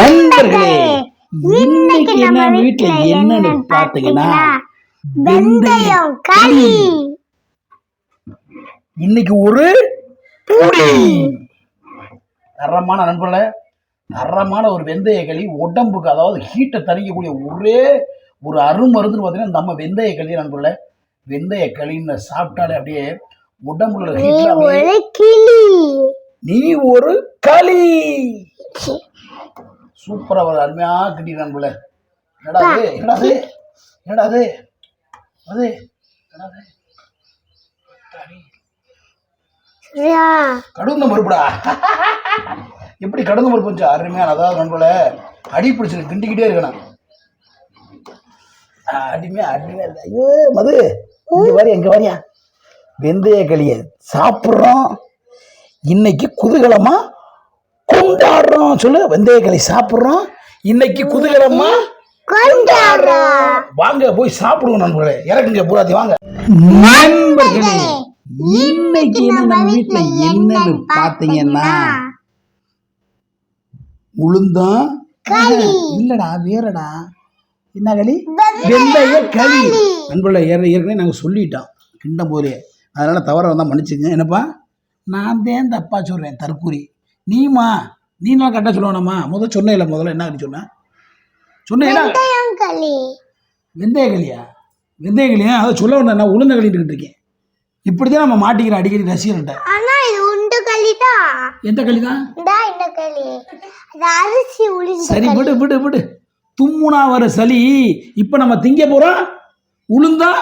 நண்பர்களே இன்னைக்கு நம்ம வீட்டுல என்னன்னு பாத்தீங்கன்னா வெந்தயம் களி. இன்னைக்கு ஒரு பூரி. தரமான நண்பர்களே தரமான ஒரு வெந்தய களி. உடம்புக்கு அதாவது ஹீட்டை தணிக்கக்கூடிய ஒரே ஒரு அருமருந்துன்னு பார்த்தீங்கன்னா நம்ம வெந்தய களி நண்பர்களே. வெந்தய களின்னு சாப்பிட்டாலே அப்படியே உடம்புல நீ ஒரு கிளி. நீ ஒரு களி சூப்பரா ஒரு அருமையா கிட்டி நண்பர்களே என்னடா அது என்னடா அது என்னடா அது கடுந்த மறுப்புடா. எப்படி கடந்த மறுப்பு கொஞ்சம் அருமையான அதாவது நண்பர்களே அடி பிடிச்சிருக்கு கிண்டிக்கிட்டே இருக்கணும் அடிமையா அடிமையா. ஐயோ மது இங்க வாரியா எங்க வாரியா? வெந்தய களிய சாப்பிட்றோம். இன்னைக்கு குதூகலமா கொண்டாடுறோம் சொல்லு. வெந்தய களி சாப்பிட்றோம். இன்னைக்கு குதூகலமா? கொண்டாடுறோம். வாங்க போய் சாப்பிடுவோம் நண்பர்களே. இறக்குங்க பூராத்தி வாங்க. நண்பர்களே இன்னைக்கு நம்ம வீட்டுல என்னன்னு பாத்தீங்கன்னா உளுந்தம் இல்லடா வேறடா. என்ன களி? வெந்தய களி. நண்பர்களே ஏற ஏற்கனவே நாங்கள் சொல்லிட்டோம். கிண்டம் போதே அதனால தவற வந்தால் மன்னிச்சுங்க என்னப்பா? நான் தான் தப்பா சொல்கிறேன் தற்கூரி. நீமா நீ நான் கரெக்டாக சொல்லணுமா முதல்ல சொன்னே இல்லை முதல்ல என்ன சொன்ன சொன்னேன்? வெந்தயம் களி வெந்தய களியா வெந்தய களியா அதை சொல்ல வேண்டாம் நான் உளுந்த களிட்டு இருக்கேன். இப்படி தான் நம்ம மாட்டிக்கிறோம் அடிக்கடி ரசிகர்கிட்ட ஆனா இது உண்டு களி தான் எந்த களி தான் இந்தா களி அரிசி உளுந்து சரி விடு விடு விடு. தும்முனா வர சளி. இப்போ நம்ம திங்க போகிறோம் உளுந்தா?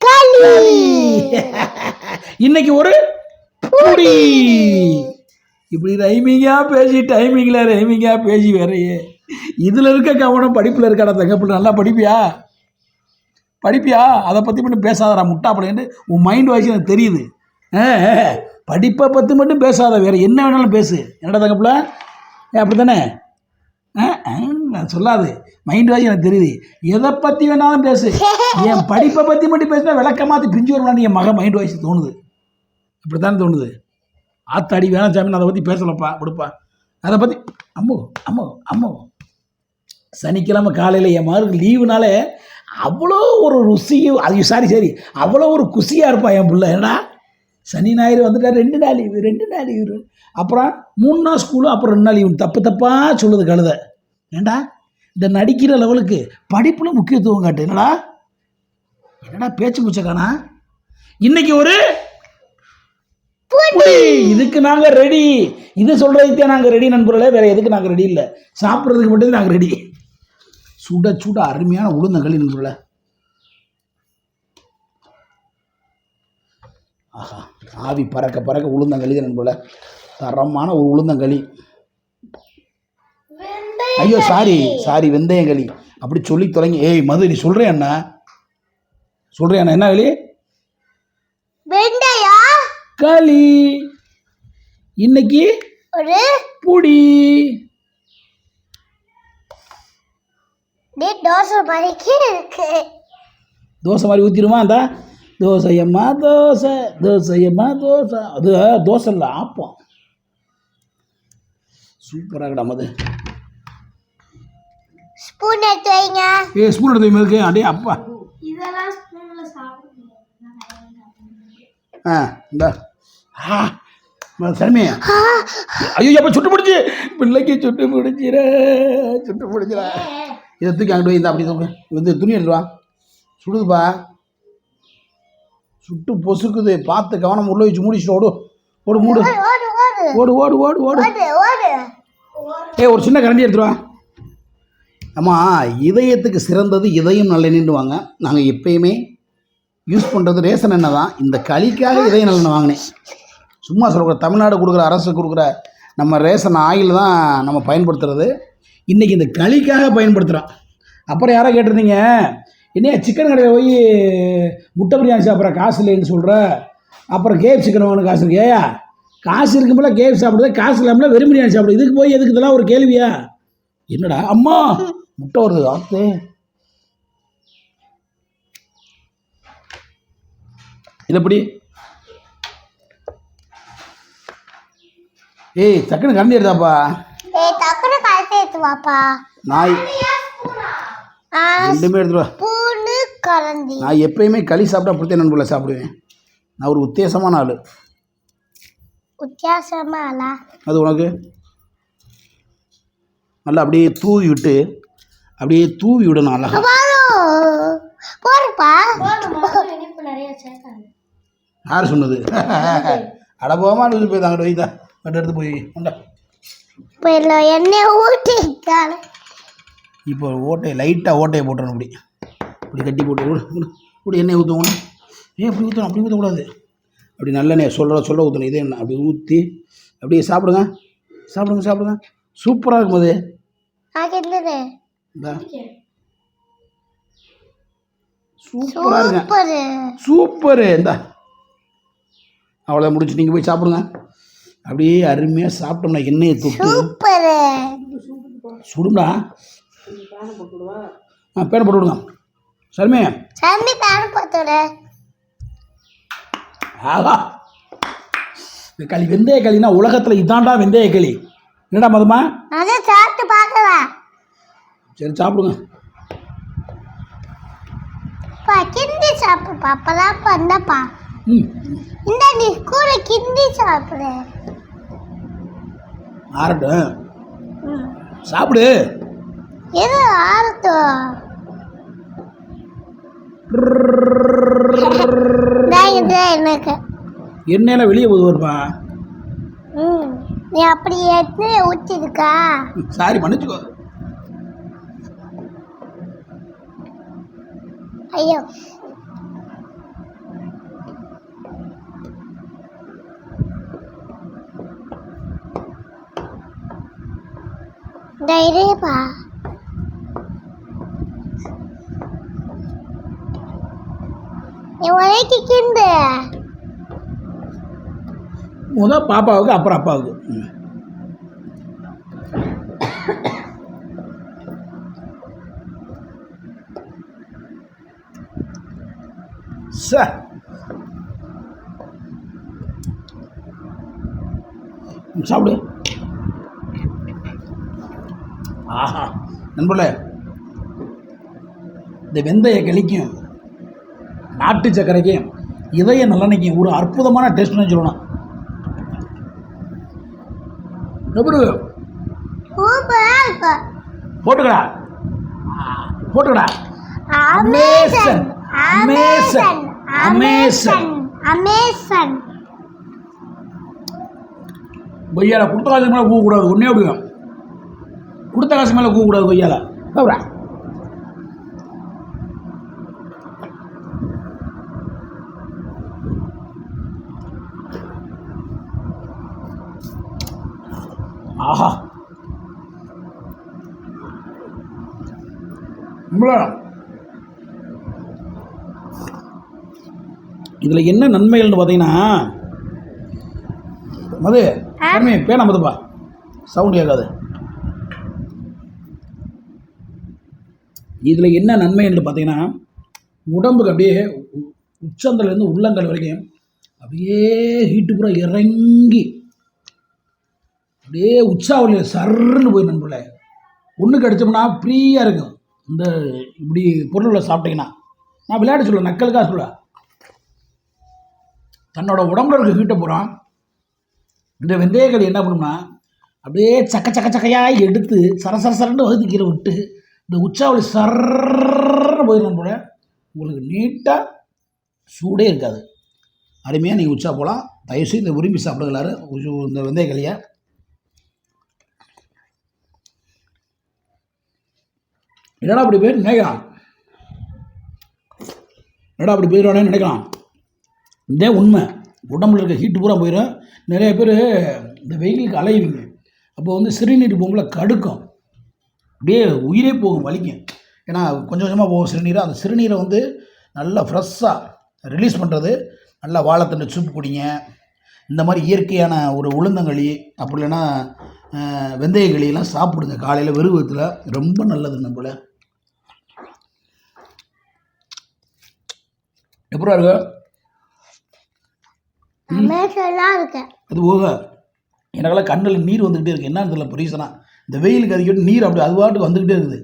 களி இன்னைக்கு ஒரு பூரி இப்படி ரைமிங்காக பேசி டைமிங்கில் ரைமிங்காக பேசி வேறையே. இதில் இருக்க கவனம் படிப்பில் இருக்காடா தங்கப்பிள்ள நல்லா படிப்பியா? படிப்பியா? அதை பற்றி மட்டும் பேசாதடா முட்டாப்படைன்னு உன் மைண்ட் வாய்ஸ் எனக்கு தெரியுது. படிப்பை பற்றி மட்டும் பேசாத வேறு என்ன வேணாலும் பேசு. என்னடா தங்கப்பிள்ள? ஏ அப்படி தானே ஆ, ஆ, நான் சொல்லாது. மைண்ட் வாய்ஸ் எனக்கு தெரியுது. எதை பற்றி வேணாலும் பேசு. என் படிப்பை பற்றி மட்டும் பேசினா விளக்கமாற்றி பிரிஞ்சு வருவான்னு என் மகன் மைண்ட் வாய்ஸ் தோணுது. இப்படித்தானே தோணுது? ஆத்தாடி வேணாம் சாமி நான் அதை பற்றி பேசலப்பா கொடுப்பா அதை பற்றி அம்மோ அம்மோ அம்மோ. சனிக்கிழமை காலையில் என் மகனுக்கு லீவுனாலே அவ்வளோ ஒரு ருசியும் அது சாரி சரி அவ்வளோ ஒரு குசியாக இருப்பா என் பிள்ளை. என்னடா? சனி ஞாயிறு வந்துட்டா ரெண்டு நாள் லீவு ரெண்டு நாள் லீவு. அப்புறம் மூணு நாள் ஸ்கூலு அப்புறம் ரெண்டு நாள் லீவு தப்பு தப்பாக சொல்லுது கழுத. ஏண்டா இந்த நடிக்கிற லெவலுக்கு படிப்பில் முக்கியத்துவம் காட்டு. என்னடா? என்னடா பேச்சு முச்சக்கானா இன்னைக்கு ஒரு இதுக்கு நாங்க ரெடி இது சொல்றதுக்கே நாங்க ரெடி நண்பர்களே. வேற எதுக்கு நாங்க ரெடி இல்ல. சாப்பிட்றதுக்கு மட்டும் நாங்க ரெடி சுட சுட அருமையான உளுந்தங்களி நண்பர்களே. ஆஹா ஆவி பறக்க பறக்க உளுந்தங்களி நண்பர்களே. தரமான ஒரு உளுந்தங்களி. ஐயோ சாரி சாரி வெந்தயங்களி. அப்படி சொல்லி தொலைங்க ஏய் மது நீ சொல்றேன் அண்ணா? சொல்றேன் அண்ணா? என்ன களி களி. இன்னைக்கு ஒரு புடி. டே தோசை மாதிரிக்கே இருக்கு. தோசை மாதிரி ஊற்றிடுமா அந்த தோசையம்மா தோசை தோசையம்மா தோசை. அது தோசை இல்லை ஆப்பம். சூப்பராக கிடாமது ஸ்பூன் எடுத்து வைங்க. ஏ ஸ்பூன் எடுத்து வைமா இருக்கு அடே அப்பா. இதெல்லாம் ஸ்பூன்ல சாப்பிடுங்க ஆ இந்த. சனிமையா ஐயோ அப்போ சுட்டு பிடிச்சி பிள்ளைக்கு சுட்டு பிடிச்சிட சுட்டு பிடிச்சிடா இதை தூக்கி அங்கிட்டு இந்த அப்படி சொல்லுங்க வந்து துணி எடுத்துவா சுடுதுப்பா. சுட்டு பொசுக்குது. பார்த்து கவனம் உள்ள வச்சு முடிச்சு ஓடு. ஓடு மூடு. ஓடு ஓடு ஓடு. ஓடு ஏ ஒரு சின்ன கரண்டி எடுத்துருவா அம்மா இதயத்துக்கு சிறந்தது இதயம் நல்லெண்ணு வாங்க. நாங்கள் எப்பயுமே யூஸ் பண்ணுறது ரேசன் என்ன தான். இந்த களிக்காக இதய நல்லெண்ணெய் வாங்கினேன். சும்மா சொல்லக்கூடாது தமிழ்நாடு கொடுக்குற அரசு கொடுக்குற நம்ம ரேஷன் ஆயில் தான் நம்ம பயன்படுத்துறது. இன்றைக்கி இந்த களிக்காக பயன்படுத்துகிறோம் அப்புறம் யாரோ கேட்டிருந்தீங்க என்னையா சிக்கன் கடையில் போய் முட்டை பிரியாணி சாப்பிட்ற காசு இல்லைன்னு சொல்கிற அப்புறம் கேப் சிக்கன் வாங்கின காசு இருக்கு. ஏயா காசு இருக்கும்போல கேப் சாப்பிடுறது காசு இல்லாமல் வெறும் பிரியாணி சாப்பிடுது. இதுக்கு போய் எதுக்கு இதெல்லாம் ஒரு கேள்வியா? என்னடா அம்மா முட்டை வருது ஆத்து. இது எப்படி? ஏய் டக்குன்னு கரண்டி எடுத்தாப்பா. ஏய் டக்குனு பார்த்து எடுத்து வாப்பா நாய் ரெண்டுமே எடுத்துட்டு வா. ஸ்பூனு கரண்டி. நான் எப்பயுமே களி சாப்பிட்டா அப்படித்தான் நண்பர்ல சாப்பிடுவேன். நான் ஒரு உத்தேசமான ஆள். வித்தியாசமா இல்ல அது உனக்கு? நல்லா அப்படியே தூவி விட்டு அப்படியே தூவி விடணும் அழகா. சேர்க்காது யார் சொன்னது? அட போமா போய் தாங்க வைத்தா பட்டு எடுத்து போய் இப்போ எண்ணெய் ஊற்றிட்டாங்க இப்போ ஓட்டையை லைட்டாக ஓட்டையை போட்டுறணும் அப்படி இப்படி கட்டி போட்டு. இப்படி எண்ணெய் ஊற்றணும் ஏன் அப்படி ஊற்றணும் அப்படி ஊற்றக்கூடாது அப்படி நல்லெண்ணெய் சொல்ல சொல்ல ஊற்றணும் இதே எண்ணெய் அப்படி ஊற்றி அப்படியே சாப்பிடுங்க. சாப்பிடுங்க சாப்பிடுங்க. சூப்பராக இருக்கும் அது. சூப்பராக சூப்பரு சூப்பரு. இந்தா. அவ்வளோ முடிச்சு நீங்கள் போய் சாப்பிடுங்க. அப்படியே அருமையாக சாப்பிட்டோம்னா எண்ணெயை தொட்டு. சூப்பரு. சுடும்டா. ஆ பேனை போட்டு விடுங்க. சரிமே. சாமி பேன் பார்த்துடு ஆகா இந்த களி வெந்தய களினா உலகத்தில் இதாண்டா வெந்தய களி. என்னடா மதுமா? அதை சாப்பிட்டு பார்க்கலாம் சரி சாப்பிடுங்க. கிண்டி சாப்பிடுப்பா. அப்பதான் பண்ணப்பா இந்த நீ கூட கிண்டி சாப்பிடு. ஆறட்டும். சாப்பிடு. எது இது எனக்கு. எண்ணெயில் வெளியே போதுவாருப்பா ம். நீ அப்படி எடுத்து ஊற்றிருக்கா சாரி மன்னிச்சுக்கோ. ஐயோ. தைரியப்பா. நீ உனக்கு கிண்டு முத பாப்பாவுக்கு அப்புறம் அப்பாவுக்கு. ம். ச. ம், சாப்பிடு. ஆஹா. நண்பர்களே இந்த வெந்தய களிக்கும் நாட்டு சர்க்கரைக்கும் இதய நல்லெண்ணெய்க்கும் ஒரு அற்புதமான டேஸ்ட்னு சொல்லணும். போட்டுக்கடா. போட்டுக்கடா. அமேசன் அமேசன் அமேசன் அமேசன் கொய்யால கொடுத்த காசு மேலே கூக்கூடாது ஒன்றே அப்படியும் கொடுத்த காசு மேலே கூக்கூடாது கொய்யால சாப்பிடா ஆஹா. இதில் என்ன நன்மைகள்னு பார்த்தீங்கன்னா மது பேனா மதுப்பா. சவுண்ட் கேட்காது. இதில் என்ன நன்மை என்று பார்த்தீங்கன்னா உடம்புக்கு அப்படியே உ- உச்சந்தலேருந்து உள்ளங்கள் வரைக்கும் அப்படியே ஹீட்டு பூரா இறங்கி அப்படியே உச்சாவளியில் சர்ன்னு போய் நண்பர்கள. ஒன்று கிடச்சோம்னா ஃப்ரீயாக இருக்கும். இந்த இப்படி பொருளை சாப்பிட்டீங்கன்னா நான் விளையாட சொல்ல நக்கலுக்காக சொல்ல தன்னோட உடம்புல இருக்க ஹீட்டை பூரா இந்த வெந்தயக்களி என்ன பண்ணும்னா அப்படியே சக்க சக்க சக்கையாக எடுத்து சர சர சரன்னு வகுத்து கீழே விட்டு இந்த உச்சாவளி சர்ன்னு போயிடணும் போல உங்களுக்கு நீட்டாக சூடே இருக்காது அருமையாக நீங்கள் உச்சா போகலாம் தயவுசெய்து இந்த விரும்பி சாப்பிடுங்களாரு இந்த வெந்தய இந்த என்னடா அப்படி பேர் நினைக்கலாம் என்னடா அப்படி போயிடுவானே நினைக்கலாம் இதே உண்மை உடம்புல இருக்க ஹீட்டு பூரா போயிடும் நிறைய பேர் இந்த வெயிலுக்கு அலையுவீங்க அப்போ வந்து சிறுநீர் போகும்போல கடுக்கும் அப்படியே உயிரே போகும் வலிக்கும். ஏன்னா கொஞ்சம் கொஞ்சமாக போகும் சிறுநீர் அந்த சிறுநீரை வந்து நல்லா ஃப்ரெஷ்ஷாக ரிலீஸ் பண்ணுறது நல்லா வாழைத்தண்டு சூப் குடிங்க. இந்த மாதிரி இயற்கையான ஒரு உளுந்தங்களி அப்படி இல்லைன்னா அஹ், வெந்தயக்களியெல்லாம் சாப்பிடுங்க. காலையில் வெறுவத்தில் ரொம்ப நல்லது நம்மள எப்படா இருக்கு? அது போக எனக்கெல்லாம் கண்ணில் நீர் வந்துக்கிட்டே இருக்கு. என்னன்னு தெரியல ரீசனாக இந்த வெயிலுக்கு அதிகம் நீர் அப்படி அது பாட்டுக்கு வந்துக்கிட்டே இருக்குது.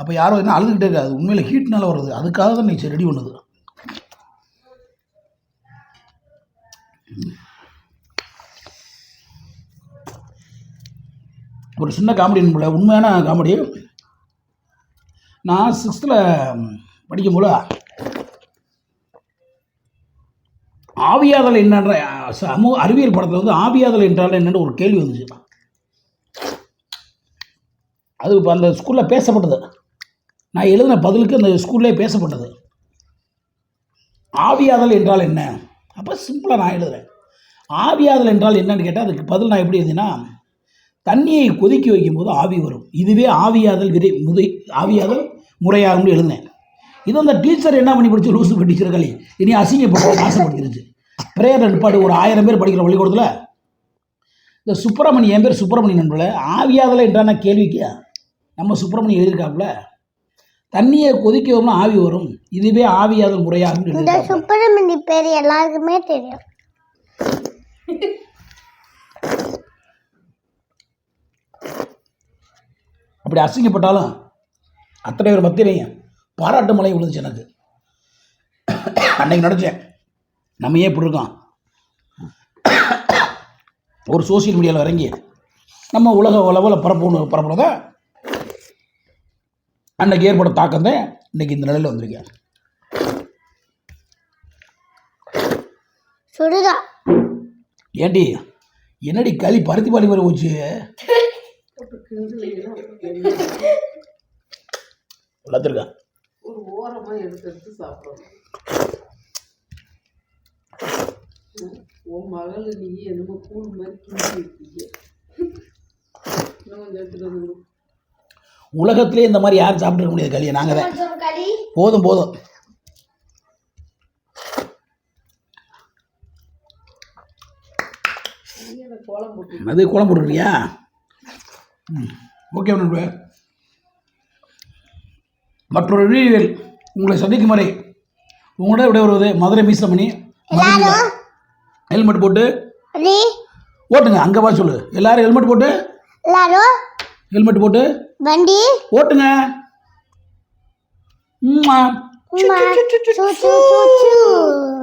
அப்போ யாரும் என்ன அழுதுகிட்டே இருக்காது. உண்மையில் ஹீட்னால வருது. அதுக்காக தான் நீச்சல் ரெடி பண்ணுது. ஒரு சின்ன காமெடி போல உண்மையான காமெடி நான் சிக்ஸ்த்தில் படிக்கும்போது ஆவியாதல் என்னன்ற சமூக அறிவியல் படத்தில் வந்து ஆவியாதல் என்றால் என்னன்னு ஒரு கேள்வி வந்துச்சு. அது இப்போ அந்த ஸ்கூலில் பேசப்பட்டது. நான் எழுதின பதிலுக்கு அந்த ஸ்கூல்லே பேசப்பட்டது. ஆவியாதல் என்றால் என்ன? அப்போ சிம்பிளாக நான் எழுதுறேன். ஆவியாதல் என்றால் என்னன்னு கேட்டால் அதுக்கு பதில் நான் எப்படி எழுதினா தண்ணியை கொதிக்க வைக்கும்போது ஆவி வரும். இதுவே ஆவியாதல் விதை முதை ஆவியாதல் முறையாகும்னு எழுதினேன். இது அந்த டீச்சர் என்ன பண்ணி படிச்சு லூசு டீச்சர்களே இனி அசிங்கப்பட்டு நாசப்படுத்திருச்சு பிரேயர் நிற்பாடு ஒரு ஆயிரம் பேர் படிக்கிற பள்ளிக்கூடத்தில் இந்த சுப்பிரமணி என் பேர் சுப்பிரமணி நண்பர்களே ஆவியாதலை என்றான கேள்விக்கு நம்ம சுப்பிரமணி எழுதியிருக்காப்புல? தண்ணியை கொதிக்கவும்னா ஆவி வரும். இதுவே ஆவியாதல் முறையாகும் இந்த சுப்பிரமணி பேர் எல்லாருக்குமே தெரியும். அப்படி அசிங்கப்பட்டாலும் அத்தனை பேர் மத்தியிலையும் பாராட்டு மழை விழுந்துச்சு எனக்கு. அன்னைக்கு நினச்சேன். நம்ம ஏன் இப்படி இருக்கோம்? ஒரு சோஷியல் மீடியாவில் இறங்கி நம்ம உலக லெவலில் பரப்பணும் பரப்புனதை அன்னைக்கு ஏற்பட்ட தாக்கம் தான் இன்னைக்கு இந்த நிலையில் வந்திருக்கேன் சுடுதா. ஏண்டி என்னடி களி பருத்தி பாடி வர போச்சு? வளர்த்துருக்கா? ஒரு ஓரமா எடுத்து எடுத்து சாப்பிடணும். ம், உன் மகளு நீ என்னமோ கூழ் மாதிரி கிண்டி இருக்கீங்க. இன்னும் கொஞ்சம் எடுத்துட்டு வந்து. உலகத்திலே இந்த மாதிரி யாரும் சாப்பிட்டுருக்க முடியாது களியை நாங்கள் தான். போதும் போதும். கோலம் அது குழம்பு போட்டுருக்கியா ஓகே நண்பே மற்றொரு வீடியோவில் உங்களை சந்திக்கும் வரை உங்களோட விட வருவது மதுரை மீசமணி ஹெல்மெட் போட்டு ஓட்டுங்க அங்கே வா சொல்லு. எல்லாரும் ஹெல்மெட் போட்டு ஹெல்மெட் போட்டு. வண்டி. ஓட்டுங்க. ம்மா. உமா சூ சூ சூ சூ.